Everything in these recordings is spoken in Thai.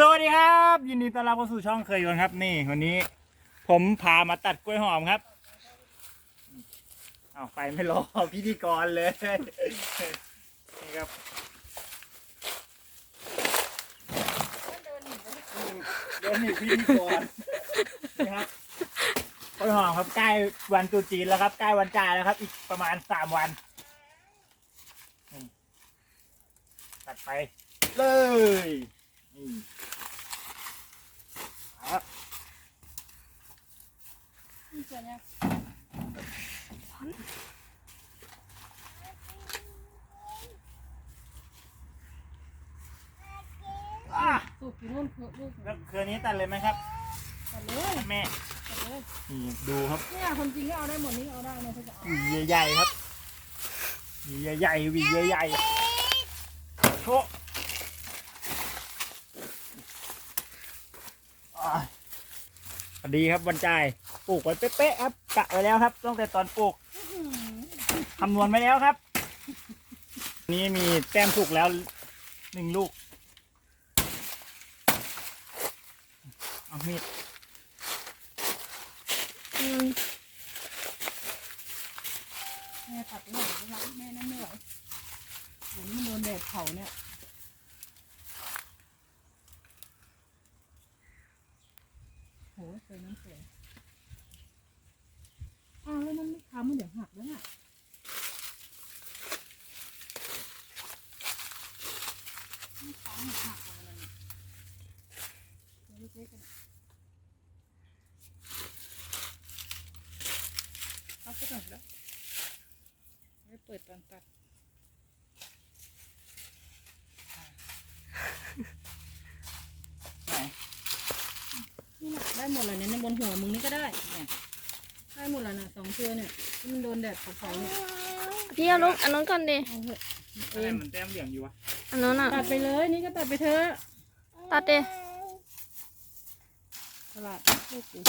สวัสดีครับ ยินดีต้อนรับเข้าสู่ช่องเคยยนต์ครับ นี่วันนี้ ผมพามาตัดกล้วยหอมครับเอาไปไม่รอพิธีกรเลยนี่ครับเดินหนีพิธีกรนี่ครับกล้วยหอมครับใกล้วันตรุษจีนแล้วครับใกล้วันจ่ายแล้วครับ อีกประมาณสามวันนี่ตัดไปเลย นี่ครับอะสูบอยู่นู่นเถอะลูกแล้วคืนนี้ตัดเลยไหมครับ ตัดเลยแม่ตัดเลยนี่ดูครับเนี่ยคนจริงก็เอาได้หมดนี้เอาได้นะถ้าจะเอาหวีใหญ่ๆครับหวีใหญ่ๆหวีใหญ่ๆโชะอะ พอดีครับวันจ่ายปลูกไว้เป๊ะๆครับกะไว้แล้วครับตั้งแต่ตอนปลูกคำนวณไว้แล้วครับ นี่มีแต้มถูกแล้วหนึ่งลูกเอามีดแม่ตัดไม่ไหวแม่นั่นไม่ไหวโอ้ยมันโดนแดดเผาเนี่ยโหสวยน้ำสวย อ้าวแล้วมันไม่ทำมันเดี๋ยวหักแล้วน่ะไม่ทำมันหักอะไรเนี่ยเดี๋ยวเล็กๆกันเอาไปก่อนแล้วไม่เปิดตอนตัด ไหน นี่นะได้ หมดเลยเนี่ยในบนหัวมึงนี่ก็ได้เนี่ยได้หมดแล้วนะสองเชือเนี่ยที่มันโดนแดดเผาๆเนี่ยพี่เอาลูกอันนั้นก่อนดิเอาเถอะทำไมมันแต้มเหลืองอยู่วะอันนั้นอะ ตัดไปเลยนี่ก็ตัดไปเถอะตัดดิตลาดลูกกู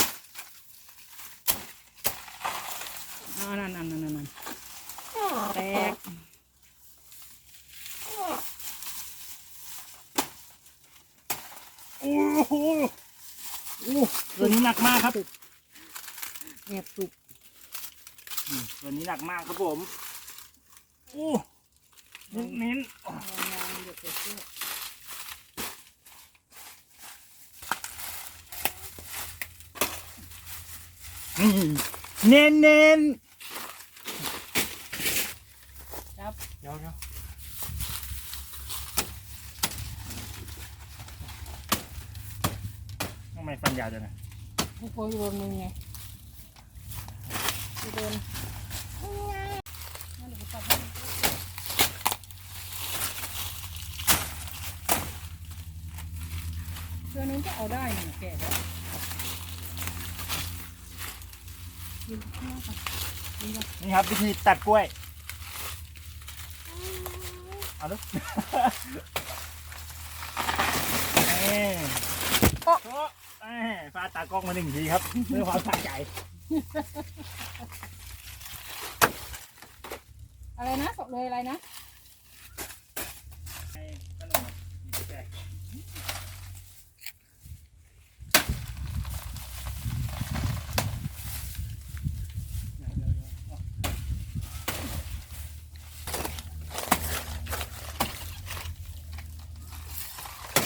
อ่านั่นนั่นนั่นนั่นแตกโอ้โหโอ้ตัวนี้หนักมากครับแอบสุกอืมตัวนี้หนักมากครับผมโอ้ลูกนิ้นยางๆเดี๋ยวเกิดเชือกนี่เน้นเน้นจับเดี๋ยวเดี๋ยวทำไม ฟันยาวจังนะให้โคยโดนมึงไงจะโดนนั่นเดี๋ยวกูตัดให้เชือนึงก็เอาได้นี่แก่แล้วกินข้าวก่อนกินก่อนนี่ครับวิธีตัดกล้วย เอาลูกเอ้ยโอ๊ะ ฟาดตากล้องมาหนึ่งทีครับเพื่อความสะใจอะไรนะสดเลยอะไรนะ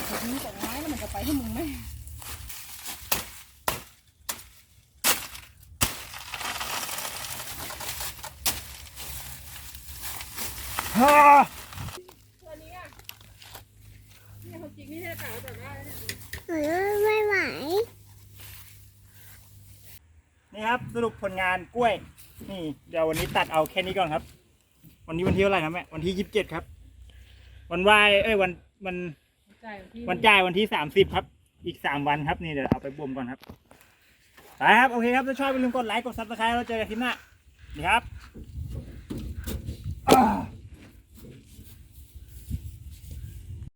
แบบนี้แต่ไม้แล้วมันจะไปให้มึงไหม ฮ่าตัวนี้อะนี่เขาจริงนี่แค่กล่าวแต่ได้เนี่ยหนูไม่ไหว นี่ครับสรุปผลงานกล้วย นี่ เดี๋ยววันนี้ตัดเอาแค่นี้ก่อนครับ วันนี้วันที่เท่าไหร่ครับแม่วันที่ยี่สิบเจ็ดครับ วันไหวเอ้ยวันวันวันจ่ายวันที่สามสิบครับ อีกสามวันครับนี่เดี๋ยวเอาไปบ่มก่อนครับไปครับโอเคครับถ้าชอบอย่าลืมกดไลค์กดซับสไครต์แล้วเจอกันคลิปหน้าดีครับ